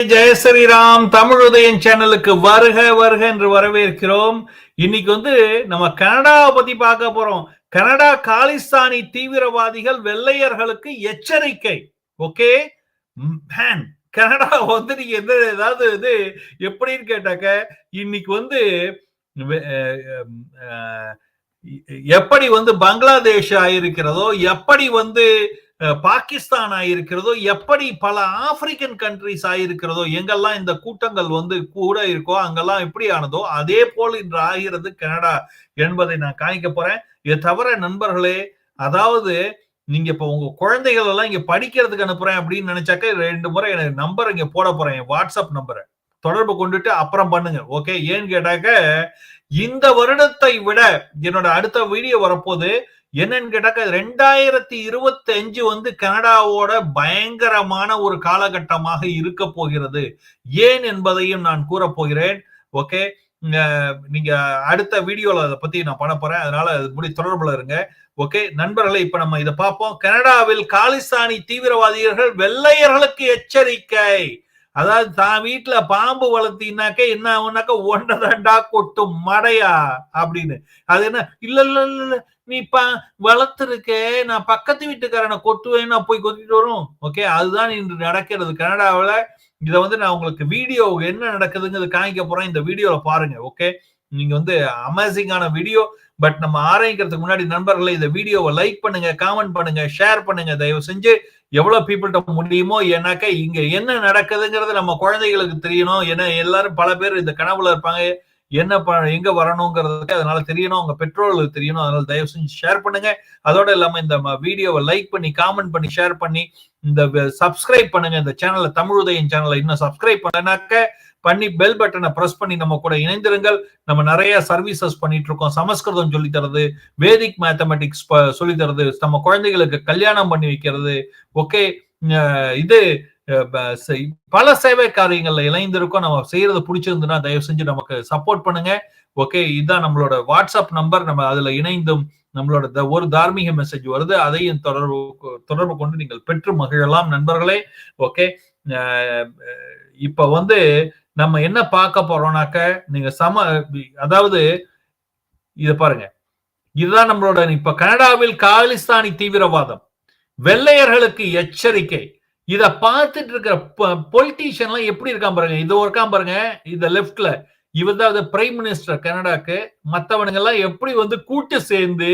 ஜெய ஸ்ரீராம் தமிழ் உதயம் சேனலுக்கு வருக வருக என்று வரவேற்கிறோம். இன்னைக்கு வந்து நம்ம கனடாவை பத்தி பார்க்க போறோம். கனடா காலிஸ்தானி தீவிரவாதிகள் வெள்ளையர்களுக்கு எச்சரிக்கை. ஓகே? மேன் கனடா வந்து நீங்க எந்த ஏதாவது இது எப்படின்னு கேட்டாக்க இன்னைக்கு வந்து எப்படி வந்து பங்களாதேஷ் ஆயிருக்கிறதோ எப்படி வந்து பாகிஸ்தான் ஆயிருக்கிறதோ எப்படி பல ஆப்பிரிக்கன் கண்ட்ரிஸ் ஆயிருக்கிறதோ எங்கெல்லாம் இந்த கூட்டங்கள் வந்து கூட இருக்கோ அங்கெல்லாம் எப்படி ஆனதோ அதே போல் இன்று ஆகிறது கனடா என்பதை நான் காமிக்க போறேன். இதை தவிர நண்பர்களே அதாவது நீங்க இப்ப உங்க குழந்தைகள் எல்லாம் இங்க படிக்கிறதுக்கு அனுப்புறேன் அப்படின்னு நினைச்சாக்க ரெண்டு முறை எனக்கு நம்பர் இங்க போட போறேன் என் வாட்ஸ்அப் நம்பரை தொடர்பு கொண்டுட்டு அப்புறம் பண்ணுங்க ஓகே ஏன்னு கேட்டாக்க இந்த வருடத்தை விட என்னோட அடுத்த வீடியோ வரப்போது என்னன்னு கேட்டாக்க ரெண்டாயிரத்தி இருபத்தி அஞ்சு வந்து கனடாவோட பயங்கரமான ஒரு காலகட்டமாக இருக்க போகிறது. ஏன் என்பதையும் நான் கூற போகிறேன். ஓகே? நீங்க அடுத்த வீடியோல அதை பத்தி நான் பண்ண போறேன். அதனால அது முடி தொடர்புல இருங்க. ஓகே? நண்பர்களை இப்ப நம்ம இதை பார்ப்போம். கனடாவில் காலிஸ்தானி தீவிரவாதிகள் வெள்ளையர்களுக்கு எச்சரிக்கை. அதாவது தான் வீட்டுல பாம்பு வளர்த்தினாக்க என்ன ஆகுனாக்க ஒன்றை ரெண்டா கொட்டும் மடையா அப்படின்னு. அது என்ன? இல்ல இல்ல இல்ல இல்ல. நீ பா வளர்த்துருக்க. நான் பக்கத்து வீட்டுக்காரனை கொட்டுவேன் நான் போய் கொத்திட்டு வரும். ஓகே அதுதான் இன்று நடக்கிறது. கனடாவில் இதை வந்து நான் உங்களுக்கு வீடியோ என்ன நடக்குதுங்கிறது காமிக்க போறேன். இந்த வீடியோல பாருங்க. ஓகே நீங்க வந்து அமேசிங்கான வீடியோ. பட் நம்ம ஆரம்பிக்கிறதுக்கு முன்னாடி நண்பர்களை இந்த வீடியோவை லைக் பண்ணுங்க காமெண்ட் பண்ணுங்க ஷேர் பண்ணுங்க. தயவு செஞ்சு எவ்வளவு பீப்புள்கிட்ட முடியுமோ ஏன்னாக்கா இங்க என்ன நடக்குதுங்கிறது நம்ம குழந்தைகளுக்கு தெரியணும். ஏன்னா எல்லாரும் பல பேர் இந்த கனவுல இருப்பாங்க. என்ன ப எங்க வரணுங்கிறதுக்கு அதனால தெரியணும் அவங்க பெற்றோர்களுக்கு தெரியணும் அதனால தயவு செஞ்சு ஷேர் பண்ணுங்க. அதோட இல்லாம இந்த வீடியோவை லைக் பண்ணி காமெண்ட் பண்ணி ஷேர் பண்ணி இந்த சப்ஸ்கிரைப் பண்ணுங்க. இந்த சேனல்ல தமிழ் உதயம் சேனலை இன்னும் சப்ஸ்கிரைப் பண்ணனாக்க பண்ணி பெல் பட்டனை பிரஸ் பண்ணி நம்ம கூட இணைந்திருங்கள். நம்ம நிறைய சர்வீசஸ் பண்ணிட்டு இருக்கோம் சமஸ்கிருதம் சொல்லி தரது வேதிக் மேத்தமெட்டிக்ஸ் சொல்லி தரது நம்ம குழந்தைகளுக்கு கல்யாணம் பண்ணி வைக்கிறது. ஓகே இது பல சேவை காரியங்கள்ல இணைந்திருக்கோம். நம்ம செய்யறது பிடிச்சிருந்துன்னா தயவு செஞ்சு நமக்கு சப்போர்ட் பண்ணுங்க. ஓகே இதுதான் நம்மளோட வாட்ஸ்அப் நம்பர் நம்ம அதுல இணைந்தும் நம்மளோட ஒரு தார்மீக மெசேஜ் வருது. அதையும் தொடர்பு தொடர்பு கொண்டு நீங்கள் பெற்று மகிழலாம் நண்பர்களே. ஓகே இப்ப வந்து நம்ம என்ன பார்க்க போறோம்னாக்க நீங்க சம அதாவது இத பாருங்க. இதுதான் நம்மளோட இப்ப கனடாவில் காலிஸ்தானி தீவிரவாதம். வெள்ளையர்களுக்கு எச்சரிக்கை. இத பார்த்துட்டு இருக்கிற பொலிட்டீஷியன்லாம் எப்படி இருக்கான் பாருங்க. இது இருக்கான் பாருங்க. இந்த லெப்ட்ல இவர் தான் பிரைம் மினிஸ்டர் கனடாக்கு. மற்றவனுங்க எல்லாம் எப்படி வந்து கூட்டு சேர்ந்து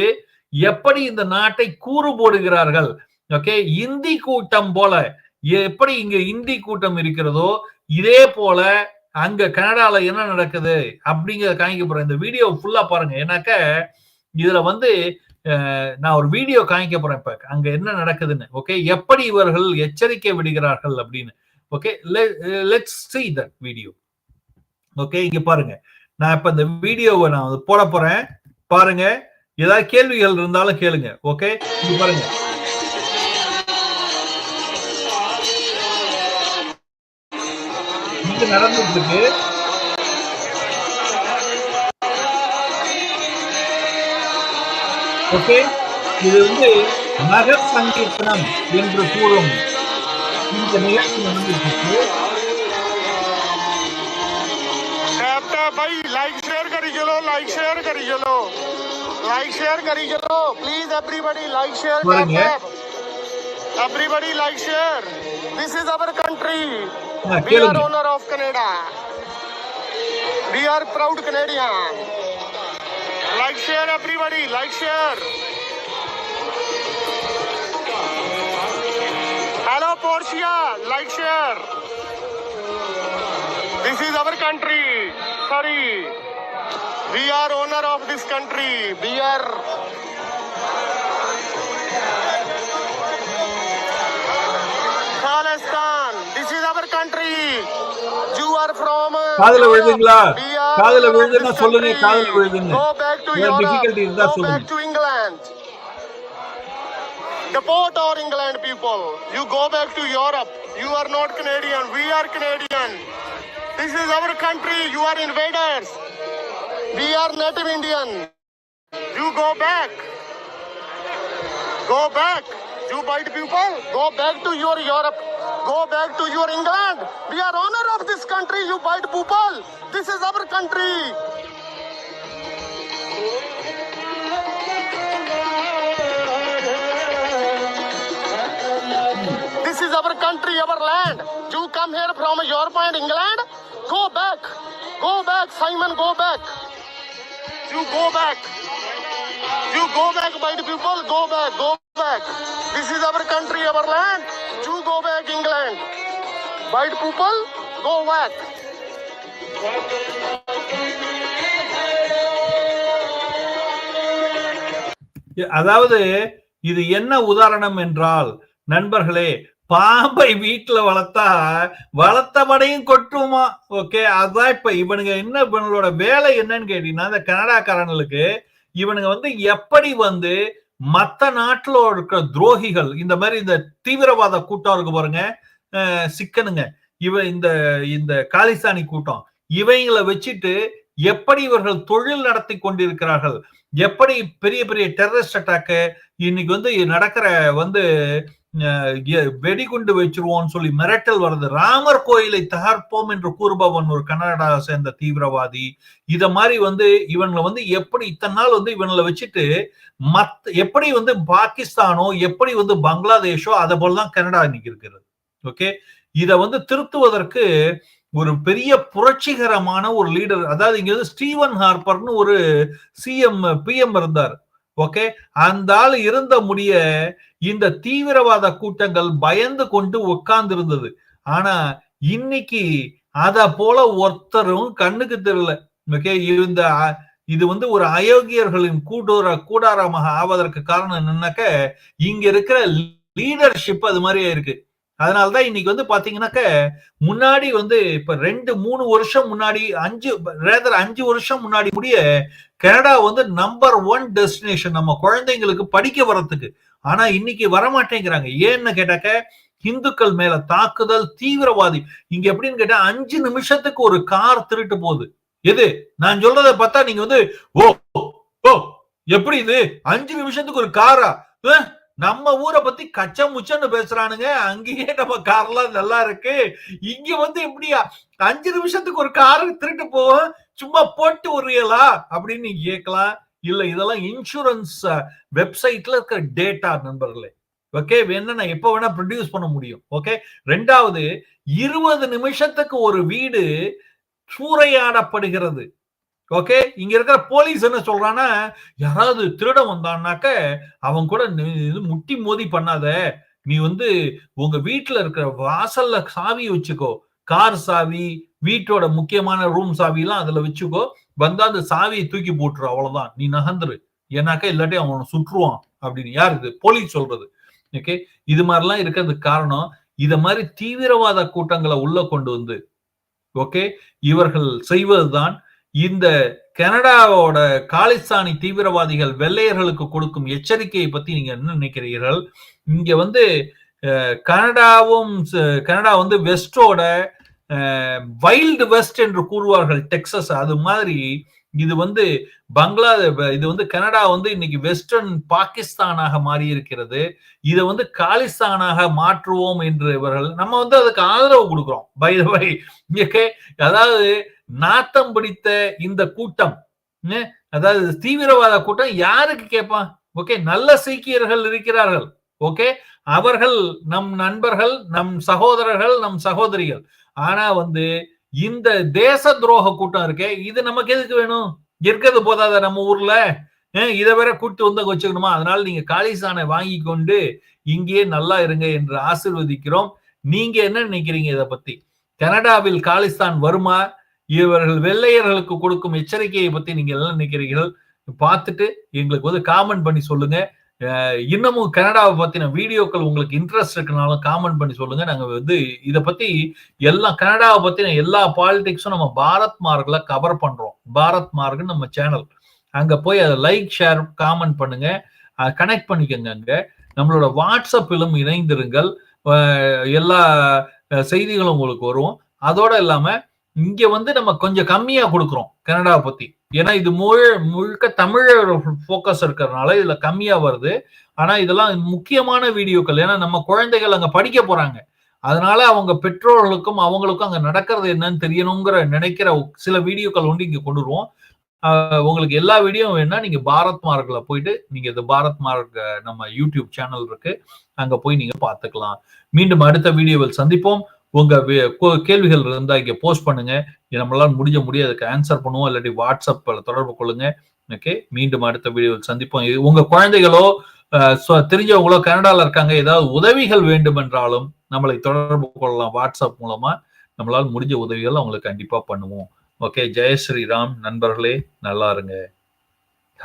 எப்படி இந்த நாட்டை கூறு போடுகிறார்கள். ஓகே? இந்தி கூட்டம் போல எப்படி இங்க இந்தி கூட்டம் இருக்கிறதோ இதே போல அங்க கனடால என்ன நடக்குது அப்படிங்கிறத காமிக்க போறேன். இந்த வீடியோ ஃபுல்லா பாருங்க. ஏன்னாக்க இதுல வந்து நான் ஒரு வீடியோ காமிக்க போறேன் இப்ப அங்க என்ன நடக்குதுன்னு ஓகே எப்படி இவர்கள் எச்சரிக்கை விடுகிறார்கள் அப்படின்னு okay let's see that video okay இங்க பாருங்க. நான் இப்ப இந்த வீடியோவை நான் போட போறேன். பாருங்க. ஏதாவது கேள்விகள் இருந்தாலும் கேளுங்க ஓகே இங்க பாருங்க. நடந்துட்டு இருக்கு. ஓகே இது வந்து நகர் சங்கீர்த்தனம் என்று கூறும் இந்த நிகழ்ச்சி நடந்துட்டு இருக்கு भाई लाइक शेयर करी चलो लाइक शेयर करी चलो लाइक शेयर करी चलो please everybody like share Morning, eh? Everybody like share this is our country हाँ, we are கேளுங்க. owner of canada we are proud canadian like share everybody like share hello portia like share this is our country sorry we are owner of this country we are Khalistan. This is our country. You are from. uh, காதுல. விழுதுங்களா? We are காதுல owner of விழுதுன்னா this சொல்லுங்க, country. காதுல விழுதுன்னு. Go back to ஏதாவது Europe. difficulty இருந்தா Go சொல்லுங்க. back to England. Deport our England people. You go back to Europe. You are not Canadian. We are Canadian. This is our country. You are invaders. We are native Indian. You go back. Go back. You white people, go back to your Europe. Go back to your England. We are honor of this country, you white people. This is our country. This is our country, our land. You come here from your point, England. Go back. Go back, Simon, go back. You go back. You go back, white people. Go back, go back. This is our country, our land. You go back. White people, go back. அதாவது இது என்ன உதாரணம் என்றால் நண்பர்களே பாம்பை வீட்டுல வளர்த்தா வளர்த்தபடையும் கொட்டுமா okay அதான் இப்ப இவனுங்க என்ன இவனோட வேலை என்னன்னு கேட்டீங்கன்னா இந்த கனடாக்காரனுக்கு இவனுங்க வந்து எப்படி வந்து மத்த நாட்டுல இருக்கிற துரோகிகள் இந்த மாதிரி இந்த தீவிரவாத கூட்டம் இருக்கு பாருங்க சிக்கனுங்க. இவ இந்த இந்த காலிஸ்தானி கூட்டம். இவங்களை வச்சுட்டு எப்படி இவர்கள் தொழில் நடத்தி கொண்டிருக்கிறார்கள்? எப்படி பெரிய பெரிய டெரரிஸ்ட் அட்டாக்கு இன்னைக்கு வந்து நடக்கிற வந்து வெடிகுண்டு வச்சிருவோம்னு சொல்லி மிரட்டல் வருது ராமர் கோயிலை தகர்ப்போம் என்று கூறுபவன் ஒரு கனடாவை சேர்ந்த தீவிரவாதி. இத மாதிரி வந்து இவங்களை வந்து எப்படி இத்தனை நாள் வந்து இவங்களை வச்சுட்டு மத் எப்படி வந்து பாகிஸ்தானோ எப்படி வந்து பங்களாதேஷோ அதை போலதான் கனடா இன்னைக்கு இருக்கிறது. ஓகே இதை வந்து திருத்துவதற்கு ஒரு பெரிய புரட்சிகரமான ஒரு லீடர் அதாவது இங்க வந்து ஸ்டீவன் ஹார்பர்னு ஒரு சிஎம் பிஎம் இருந்தார். ஓகே அந்த ஆள் இருந்த முடிய இந்த தீவிரவாத கூட்டங்கள் பயந்து கொண்டு உட்கார்ந்து இருந்தது ஆனா இன்னைக்கு அத போல ஒருத்தரும் கண்ணுக்கு தெரியல. ஓகே இந்த இது வந்து ஒரு அயோக்கியர்களின் கூட்டுற கூடாரமாக ஆவதற்கு காரணம் என்னன்னாக்க இங்க இருக்கிற லீடர்ஷிப் அது மாதிரி இருக்கு. அதனாலதான் இன்னைக்கு வந்து பாத்தீங்கன்னாக்க முன்னாடி வந்து இப்ப ரெண்டு மூணு வருஷம் முன்னாடி அஞ்சு ரேதர் அஞ்சு வருஷம் முன்னாடி முடிய கனடா வந்து நம்பர் ஒன் டெஸ்டினேஷன் நம்ம குழந்தைங்களுக்கு படிக்க வர்றதுக்கு. ஆனா இன்னைக்கு வரமாட்டேங்கிறாங்க. ஏன்னு கேட்டாக்க இந்துக்கள் மேல தாக்குதல் தீவிரவாதி. இங்க எப்படின்னு கேட்டா அஞ்சு நிமிஷத்துக்கு ஒரு கார் திருட்டு போகுது. எது? நான் சொல்றத பார்த்தா நீங்க வந்து ஓ ஓ எப்படி இது? அஞ்சு நிமிஷத்துக்கு ஒரு காரா? நம்ம ஊரை பத்தி கச்ச முச்சன்னு பேசுறானுங்க. அங்கேயே நம்ம கார்லாம் நல்லா இருக்கு. இங்க வந்து எப்படியா? அஞ்சு நிமிஷத்துக்கு ஒரு கார் திருட்டு போவோம். சும்மா போட்டு வருவீங்களா அப்படின்னு நீங்க கேட்கலாம் இல்ல இதெல்லாம் இன்சூரன்ஸ் வெப்சைட்ல இருக்கிற டேட்டா நண்பர்களே. ஓகே வேணா நான் எப்ப வேணா ப்ரொடியூஸ் பண்ண முடியும். ஓகே ரெண்டாவது இருபது நிமிஷத்துக்கு ஒரு வீடு சூறையாடப்படுகிறது. ஓகே இங்க இருக்கிற போலீஸ் என்ன சொல்றான்னா யாராவது திருட வந்தான்னாக்க அவன் கூட இது முட்டி மோதி பண்ணாத. நீ வந்து உங்க வீட்டுல இருக்கிற வாசல்ல சாவி வச்சுக்கோ. கார் சாவி வீட்டோட முக்கியமான ரூம் சாவி எல்லாம் அதுல வச்சுக்கோ. வந்தா அந்த சாவியை தூக்கி போட்டுரு அவ்வளவுதான். நீ நகர்ந்துரு ஏன்னாக்கா இல்லாட்டி அவனை சுற்றுவான் அப்படின்னு. யார் இது? போலீஸ் சொல்றது. ஓகே இது மாதிரிலாம் இருக்கிறதுக்கு காரணம். இத மாதிரி தீவிரவாத கூட்டங்களை உள்ள கொண்டு வந்து ஓகே இவர்கள் செய்வதுதான் இந்த கனடாவோட காலிஸ்தானி தீவிரவாதிகள் வெள்ளையர்களுக்கு கொடுக்கும் எச்சரிக்கையை பத்தி நீங்க என்ன நினைக்கிறீர்கள்? இங்க வந்து கனடாவும் கனடா வந்து வெஸ்டோட வைல்டு வெஸ்ட் என்று கூறுவார்கள் டெக்சஸ். அது மாதிரி இது வந்து பங்களா இது வந்து கனடா வந்து இன்னைக்கு வெஸ்டர்ன் பாகிஸ்தானாக மாறி இருக்கிறது இதை வந்து காலிஸ்தானாக மாற்றுவோம் என்று இவர்கள் நம்ம வந்து அதுக்கு ஆதரவு கொடுக்குறோம். பை பை அதாவது நாத்தம் பிடித்த இந்த கூட்டம். அதாவது தீவிரவாத கூட்டம் யாருக்கு கேட்பான் ஓகே நல்ல சீக்கியர்கள் இருக்கிறார்கள். ஓகே அவர்கள் நம் நண்பர்கள் நம் சகோதரர்கள் நம் சகோதரிகள். ஆனா வந்து இந்த தேச துரோக கூட்டம் இருக்கே இது நமக்கு எதுக்கு வேணும்? இருக்கிறது போதாத நம்ம ஊர்ல? இதை வேற கூட்டு வந்து வச்சுக்கணுமா? அதனால நீங்க காலிசானை வாங்கி கொண்டு இங்கேயே நல்லா இருங்க என்று ஆசிர்வதிக்கிறோம். நீங்க என்ன நினைக்கிறீங்க இதை பத்தி? கனடாவில் காலிஸ்தான் வருமா? இவர்கள் வெள்ளையர்களுக்கு கொடுக்கும் எச்சரிக்கையை பத்தி நீங்க எல்லாம் நினைக்கிறீர்கள். பார்த்துட்டு எங்களுக்கு வந்து காமெண்ட் பண்ணி சொல்லுங்க. இன்னமும் கனடாவை பத்தின வீடியோக்கள் உங்களுக்கு இன்ட்ரெஸ்ட் இருக்குனாலும் காமெண்ட் பண்ணி சொல்லுங்க. நாங்க வந்து இதை பத்தி எல்லா கனடாவை பத்தின எல்லா பாலிடிக்ஸும் நம்ம பாரத் மார்க்ல கவர் பண்றோம். பாரத் மார்க்னு நம்ம சேனல் அங்க போய் அதை லைக் ஷேர் காமெண்ட் பண்ணுங்க. கனெக்ட் பண்ணிக்கோங்க அங்க. நம்மளோட வாட்ஸ்அப்பிலும் இணைந்திருங்கள். எல்லா செய்திகளும் உங்களுக்கு வரும். அதோட இல்லாம இங்க வந்து நம்ம கொஞ்சம் கம்மியா கொடுக்குறோம் கனடாவை பத்தி. ஏன்னா இது முழு முழுக்க தமிழ் ஃபோக்கஸ் இருக்கிறதுனால இதுல கம்மியா வருது. ஆனா இதெல்லாம் முக்கியமான வீடியோக்கள். ஏன்னா நம்ம குழந்தைகள் அங்க படிக்க போறாங்க. அதனால அவங்க பெற்றோர்களுக்கும் அவங்களுக்கும் அங்க நடக்கிறது என்னன்னு தெரியணுங்கிற நினைக்கிற சில வீடியோக்கள் வந்து இங்க கொண்டு வருவோம் உங்களுக்கு எல்லா வீடியோ வேணா நீங்க பாரத் மார்க்ல போயிட்டு நீங்க இந்த பாரத் மார்க் நம்ம யூடியூப் சேனல் இருக்கு. அங்க போய் நீங்க பாத்துக்கலாம். மீண்டும் அடுத்த வீடியோவில் சந்திப்போம். உங்க கோ- கேள்விகள் இருந்தா இங்க போஸ்ட் பண்ணுங்க. நம்மளால் நம்மளால முடிஞ்ச முடியாதுக்கு ஆன்சர் பண்ணுவோம். இல்லாட்டி வாட்ஸ்அப்ல தொடர்பு கொள்ளுங்க. ஓகே மீண்டும் அடுத்த வீடியோவில் சந்திப்போம். இது உங்க குழந்தைகளோ தெரிஞ்சவங்களோ கனடால இருக்காங்க. ஏதாவது உதவிகள் வேண்டும் என்றாலும் நம்மளை தொடர்பு கொள்ளலாம் வாட்ஸ்அப் மூலமா. நம்மளால் முடிஞ்ச உதவிகள் அவங்களுக்கு கண்டிப்பா பண்ணுவோம். ஓகே ஜெய ஸ்ரீராம் நண்பர்களே நல்லா இருங்க.